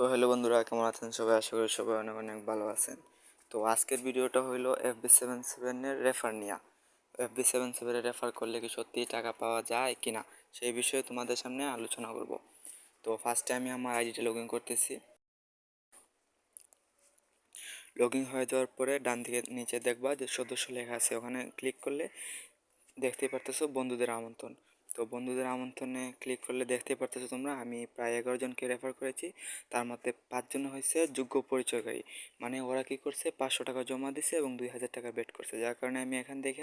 তো হ্যালো বন্ধুরা, কেমন আছেন সবাই? আশা করি সবাই অনেক অনেক ভালো আছেন। তো আজকের ভিডিওটা হইল এফ বি সেভেন সেভেনের রেফার নিয়া। এফ বি সেভেন সেভেনের রেফার করলে কি সত্যিই টাকা পাওয়া যায় কি না, সেই বিষয়ে তোমাদের সামনে আলোচনা করব। তো ফার্স্টে আমি আমার আইডিটা লগ ইন করতেছি। লগ ইন হয়ে যাওয়ার পরে ডান দিকে নিচে দেখবা যে সদস্য লেখা আছে, ওখানে ক্লিক করলে দেখতেই পারতেছো বন্ধুদের আমন্ত্রণ। তো বন্ধুদের আমন্ত্রণে ক্লিক করলে দেখতে পারতেছো তোমরা, আমি প্রায় এগারো জনকে রেফার করেছি। তার মধ্যে পাঁচজন হয়েছে যোগ্য পরিচয়কারী। মানে ওরা কি করছে? পাঁচশো টাকা জমা দিছে এবং দুই হাজার টাকা বেট করছে। যার কারণে আমি এখান থেকে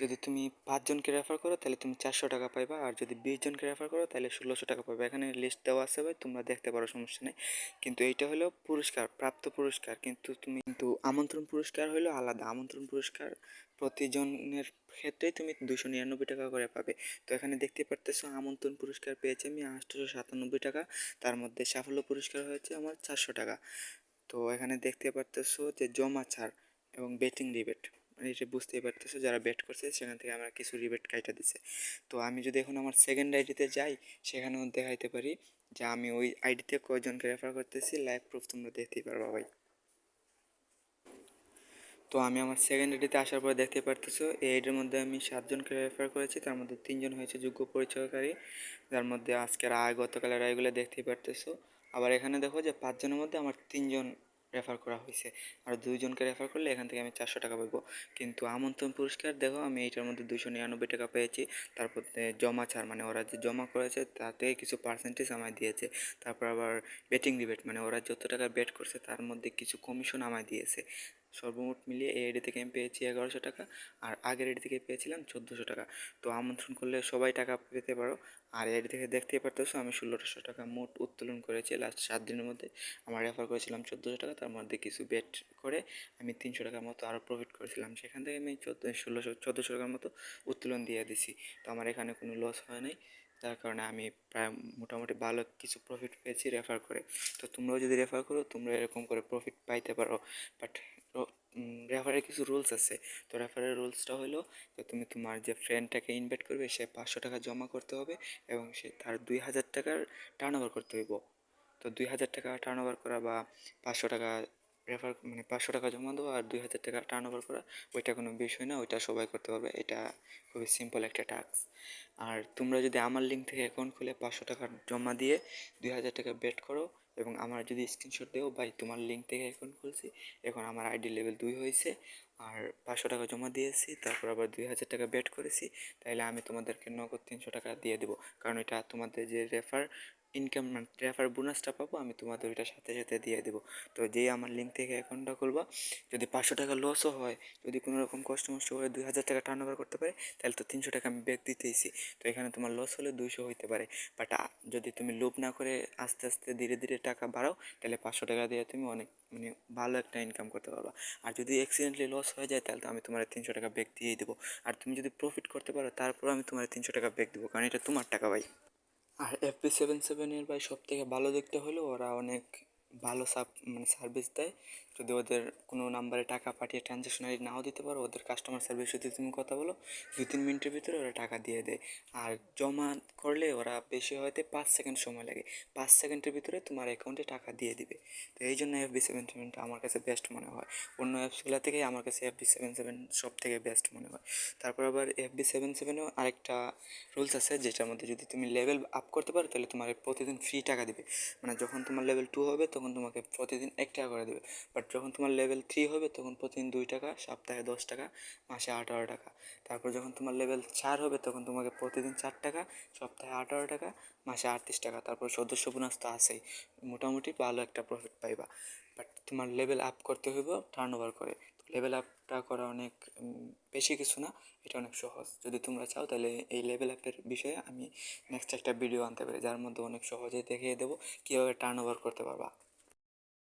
যদি তুমি পাঁচজনকে রেফার করো, তাহলে তুমি চারশো টাকা পাইবা। আর যদি বিশ জনকে রেফার করো, তাহলে ষোলোশো টাকা পাবে এখানে লিস্ট দেওয়া আছে ভাই, তোমরা দেখতে পারো, সমস্যা নেই। কিন্তু এইটা হলো পুরস্কার, প্রাপ্ত পুরস্কার। কিন্তু তুমি কিন্তু আমন্ত্রণ পুরস্কার হলো আলাদা। আমন্ত্রণ পুরস্কার প্রতিজনের ক্ষেত্রেই তুমি দুশো নিরানব্বই টাকা করে পাবে। তো এখানে দেখতে পারতেছো, আমন্ত্রণ পুরস্কার পেয়েছি আমি আটশোশো সাতানব্বই টাকা। তার মধ্যে সাফল্য পুরস্কার হয়েছে আমার চারশো টাকা। তো এখানে দেখতে পারতেছো যে জমা ছাড় এবং বেটিং রিবেট মানে এটা বুঝতেই পারতেছো, যারা বেট করছে সেখান থেকে আমার কিছু রিবেট কাইটা দিছে। তো আমি যদি এখন আমার সেকেন্ড আইডিতে যাই, সেখানেও দেখাইতে পারি যে আমি ওই আইডিতে কয়জনকে রেফার করতেছি লাইভ প্রুফ তোমরা দেখতেই পারবা ভাই। তো আমি আমার সেকেন্ড আইডিতে আসার পরে দেখতে পারতেছো, এই আইডির মধ্যে আমি সাতজনকে রেফার করেছি, তার মধ্যে তিনজন হয়েছে যোগ্য পরিচয়কারী, যার মধ্যে আজকের আয়, গতকালের আয়গুলো দেখতেই পারতেছো। আবার এখানে দেখো যে পাঁচজনের মধ্যে আমার তিনজন রেফার করা হয়েছে, আর দুইজনকে রেফার করলে এখান থেকে আমি চারশো টাকা পাবো কিন্তু আমন্ত্রণ পুরস্কার দেখো, আমি এইটার মধ্যে দুশো নিরানব্বই টাকা পেয়েছি তারপর জমা ছাড় মানে ওরা যে জমা করেছে তাতে কিছু পার্সেন্টেজ আমায় দিয়েছে, তারপর আবার বেটিং রিবেট মানে ওরা যত টাকা বেট করছে তার মধ্যে কিছু কমিশন আমায় দিয়েছে। সর্বমোট মিলিয়ে এই আইডি থেকে আমি পেয়েছি এগারোশো টাকা আর আগের আইডি থেকে পেয়েছিলাম চোদ্দোশো টাকা। তো আমন্ত্রণ করলে সবাই টাকা পেতে পারো। আর এই আইডি থেকে দেখতেই পারতেছো আমি ষোলোশো টাকা মোট উত্তোলন করেছি লাস্ট সাত দিনের মধ্যে। আমার রেফার করেছিলাম চোদ্দোশো টাকা, তার মধ্যে কিছু বেট করে আমি তিনশো টাকার মতো আরও প্রফিট করেছিলাম। সেখান থেকে আমি চোদ্দ ষোলোশো চোদ্দোশো টাকার মতো উত্তোলন দিয়ে দিছি। তো আমার এখানে কোনো লস হয় নাই। যার কারণে আমি প্রায় মোটামুটি ভালো কিছু প্রফিট পেয়েছি রেফার করে। তো তোমরাও যদি রেফার করো, তোমরা এরকম করে প্রফিট পাইতে পারো। বাট রেফারের কিছু রুলস আছে। তো রেফারের রুলসটা হলো যে তুমি তোমার যে ফ্রেন্ডটাকে ইনভাইট করবে, সে পাঁচশো টাকা জমা করতে হবে এবং সে তার দুই হাজার টাকার টার্ন ওভার করতে হইব। তো দুই হাজার টাকা টার্ন ওভার করা বা পাঁচশো টাকা রেফার মানে পাঁচশো টাকা জমা দেওয়া আর দুই হাজার টাকা টার্ন ওভার করা, ওইটা কোনো বিষয় না, ওইটা সবাই করতে পারবে। এটা খুবই সিম্পল একটা টাস্ক আর তোমরা যদি আমার লিঙ্ক থেকে অ্যাকাউন্ট খুলে পাঁচশো টাকা জমা দিয়ে দুই হাজার টাকা বেট করো এবং আমার যদি স্ক্রিনশট দেও, ভাই, তোমার লিঙ্ক থেকে অ্যাকাউন্ট খুলছি, এখন আমার আইডি লেভেল দুই হয়েছে, আর পাঁচশো টাকা জমা দিয়েছি, তারপর আবার দুই হাজার টাকা বেট করেছি, তাইলে আমি তোমাদেরকে নগদ তিনশো টাকা দিয়ে দেবো। কারণ এটা তোমাদের যে রেফার ইনকাম মানে রেফার বোনাসটা পাবো, আমি তোমাদের ওইটার সাথে সাথে দিয়ে দেবো। তো যেই আমার লিঙ্ক থেকে অ্যাকাউন্টটা খুলবা, যদি পাঁচশো টাকা লসও হয়, যদি কোনো রকম কষ্ট মষ্ট হয়ে দুই হাজার টাকা টার্ন ওভার করতে পারে, তাহলে তো তিনশো টাকা আমি ব্যাক দিতেইছি। তো এখানে তোমার লস হলে দুইশো হইতে পারে। বাট যদি তুমি লোভ না করে আস্তে আস্তে ধীরে ধীরে টাকা বাড়াও, তাহলে পাঁচশো টাকা দিয়ে তুমি অনেক মানে ভালো একটা ইনকাম করতে পারবা। আর যদি অ্যাক্সিডেন্টলি লস হয়ে যায়, তাহলে তো আমি তোমার তিনশো টাকা ব্যাক দিয়েই দেবো। আর তুমি যদি প্রফিট করতে পারো তারপর আমি তোমার তিনশো টাকা ব্যাক দেবো, কারণ এটা তোমার টাকা ভাই। আর এফ পি সেভেন সেভেনের ভাই সব থেকে ভালো দেখতে হলেও ওরা অনেক ভালো সাব মানে সার্ভিস দেয়। যদি ওদের কোনো নাম্বারে টাকা পাঠিয়ে ট্রানজ্যাকশন আইডি নাও দিতে পারো, ওদের কাস্টমার সার্ভিস যদি তুমি কথা বলো দু তিন মিনিটের ভিতরে ওরা টাকা দিয়ে দেয়। আর জমা করলে ওরা বেশি হয়তো পাঁচ সেকেন্ড সময় লাগে। পাঁচ সেকেন্ডের ভিতরে তোমার অ্যাকাউন্টে টাকা দিয়ে দিবে। তো এই জন্য এফবি সেভেন সেভেনটা আমার কাছে বেস্ট মনে হয়। অন্য অ্যাপসগুলো থেকে আমার কাছে এফবি সেভেন সেভেন সব থেকে বেস্ট মনে হয়। তারপর আবার এফবি সেভেন সেভেনেও আরেকটা রুলস আছে, যেটার মধ্যে যদি তুমি লেভেল আপ করতে পারো, তাহলে তোমার প্রতিদিন ফ্রি টাকা দিবে। মানে যখন তোমার লেভেল টু হবে তখন তোমাকে প্রতিদিন এক টাকা করে দেবে। বাট যখন তোমার লেভেল থ্রি হবে, তখন প্রতিদিন দুই টাকা, সপ্তাহে দশ টাকা, মাসে আঠারো টাকা। তারপর যখন তোমার লেভেল চার হবে, তখন তোমাকে প্রতিদিন চার টাকা, সপ্তাহে আঠারো টাকা, মাসে আটত্রিশ টাকা। তারপর সদস্য বোনাস তো আছেই। মোটামুটি ভালো একটা প্রফিট পাইবা। বাট তোমার লেভেল আপ করতে হইব টার্ন ওভার করে লেভেল আপটা করা অনেক বেশি কিছু না, এটা অনেক সহজ। যদি তোমরা চাও, তাহলে এই লেভেল আপের বিষয়ে আমি নেক্সট একটা ভিডিও আনতে পারি, যার মধ্যে অনেক সহজেই দেখিয়ে দেবো, কীভাবে টার্ন ওভার করতে পারবা।